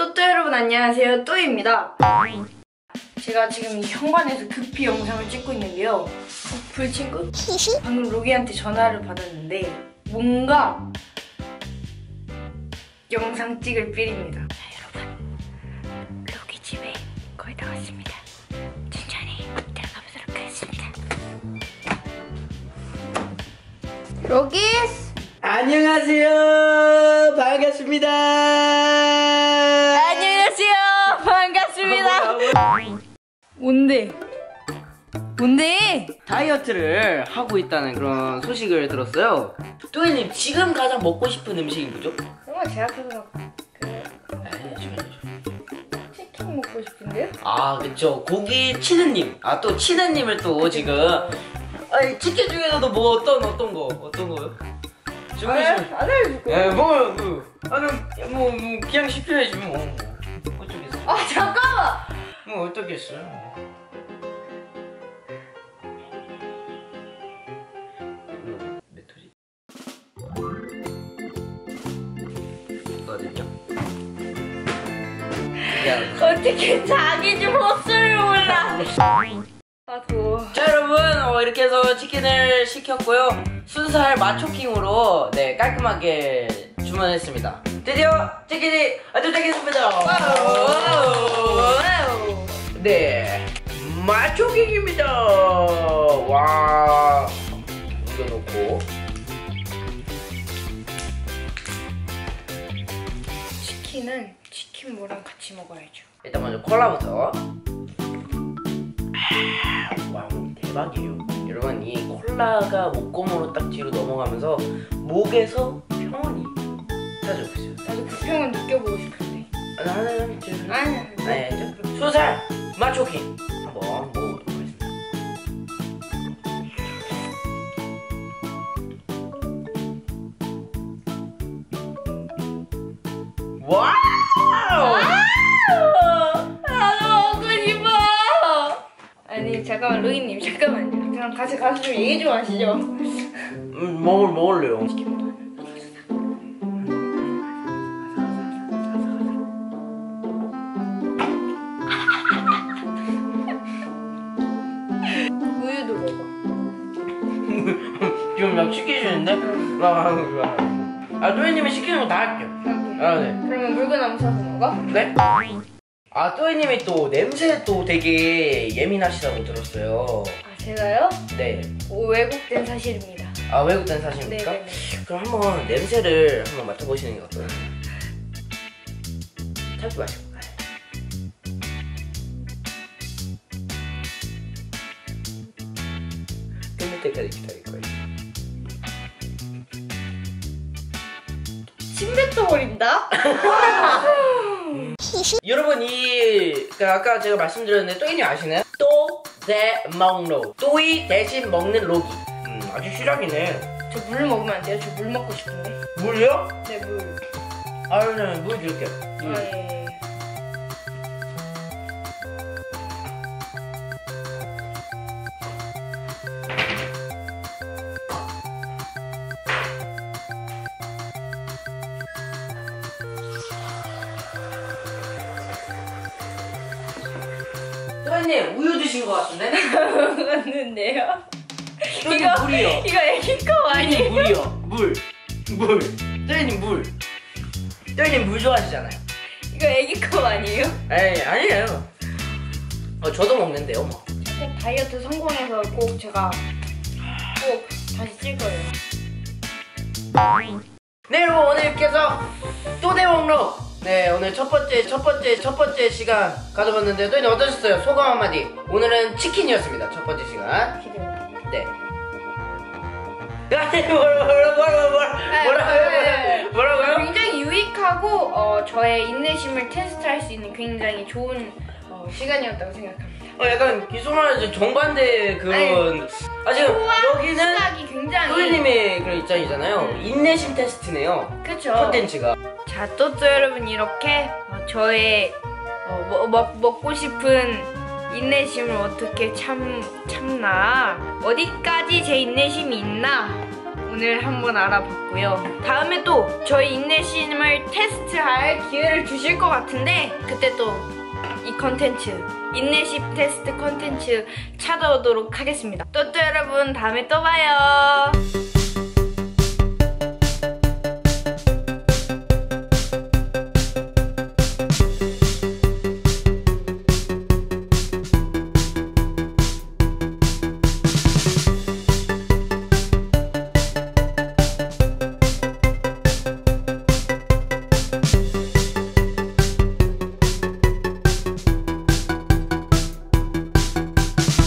또또 여러분 안녕하세요. 또입니다. 제가 지금 이 현관에서 급히 영상을 찍고 있는데요. 어, 불친구? 방금 로기한테 전화를 받았는데 뭔가 영상 찍을 필입니다. 자 여러분. 로기 집에 거의 다 왔습니다. 천천히 들어가 보도록 하겠습니다. 로기 안녕하세요. 반갑습니다. 안녕하세요 반갑습니다 뭔데? 뭔데? 다이어트를 하고 있다는 그런 소식을 들었어요. 또이님 지금 가장 먹고 싶은 음식이 뭐죠? 정말 제 앞에서 그 알려줘, 알려줘. 치킨 먹고 싶은데요? 아, 그쵸. 고기 치느님. 아, 또 치느님을 또 지금. 아니, 치킨 중에서도 뭐 어떤, 어떤 거, 어떤 거요? 안, 알- 안 알려줄 거야 예, 뭐, 그, 아니, 뭐, 뭐, 그냥 시켜야지, 뭐. 뭐. 어쩌겠어. 아 잠깐만 뭐, 어쩌겠어. 이거든요. 야, 어떻게 자기 집 헛소리를 몰라 아 더워 자 여러분 어, 이렇게 해서 치킨을 시켰고요. 순살 마초킹으로 네 깔끔하게 주문했습니다. 드디어 치킨이 도착했습니다. 와우. 네 마초킹입니다. 와. 옮겨놓고. 치킨은 치킨 무랑 같이 먹어야죠. 일단 먼저 콜라부터. 아, 와 대박이에요. 여러분 이 콜라가 목구멍으로 딱 뒤로 넘어가면서 목에서 평온이 있어요. 나도 그 평은 느껴보고 싶은데. 하나 하나 둘 아니 네, 수살 마초킹 한번 먹어보도록 하겠습니다. 와우! 그럼 같이 가서 좀 얘기 좀 하시죠 음, 먹을 먹을래요. 우유도 먹어 지금 막 시키시는데? 아, 아, 또이님이 시키는 거 다 할게요. 아, 네. 그러면 물건 사서 먹어? 네? 아, 또이님이 또 냄새 또 되게 예민하시다고 들었어요. 아 제가요? 네. 오, 왜곡된 사실입니다 아, 외국된 사실입니까? 네네네 그럼 한번 냄새를 한번 맡아보시는 게 어떨까요? 참지 마시고. 끝날 때까지 기다릴 거예요. 침 뱉어버린다? 여러분 이그 아까 제가 말씀드렸는데 또이님 아시나요? 또 대 먹로 또이 대신 먹는 로기. 음 아주 실력이네. 저 물 먹으면 안 돼요? 저 물 먹고 싶은데 물요? 네 물 아유 네물 줄게. 물. 아, 예. 또이님 우유 드신 것 같은데? 먹었는데요? 이거- 물이요. 이거 애기 거 아니에요? 물이요. 물. 물. 또이님 물. 또이님 물 좋아하시잖아요. 이거 애기 거 아니에요? 에이 아니에요. 어 저도 먹는데요 뭐. 꼭 다이어트 성공해서 꼭 제가 꼭 다시 찔 거예요 네 여러분 오늘 이렇게 해서 또대먹로 네 오늘 첫 번째 첫 번째 첫 번째 시간 가져봤는데 또이님 어떠셨어요? 소감 한마디. 오늘은 치킨이었습니다. 첫 번째 시간. 네. 아니 뭐라 뭐라 뭐라 뭐라 네, 뭐라고요? 뭐라고요? 굉장히 유익하고 어, 저의 인내심을 테스트할 수 있는 굉장히 좋은 어, 시간이었다고 생각합니다. 어 약간 기소만 이제 정반대 그런 아 지금 여기는 시작이 굉장히 또이님의 그런 입장이잖아요. 인내심 테스트네요. 그쵸. 콘텐츠가. 자, 또또 여러분 이렇게 어, 저의 어, 뭐, 먹, 먹고 싶은 인내심을 어떻게 참 참나 어디까지 제 인내심이 있나 오늘 한번 알아봤고요. 다음에 또 저희 인내심을 테스트할 기회를 주실 것 같은데 그때 또 이 컨텐츠 인내심 테스트 컨텐츠 찾아오도록 하겠습니다. 또또 여러분 다음에 또 봐요.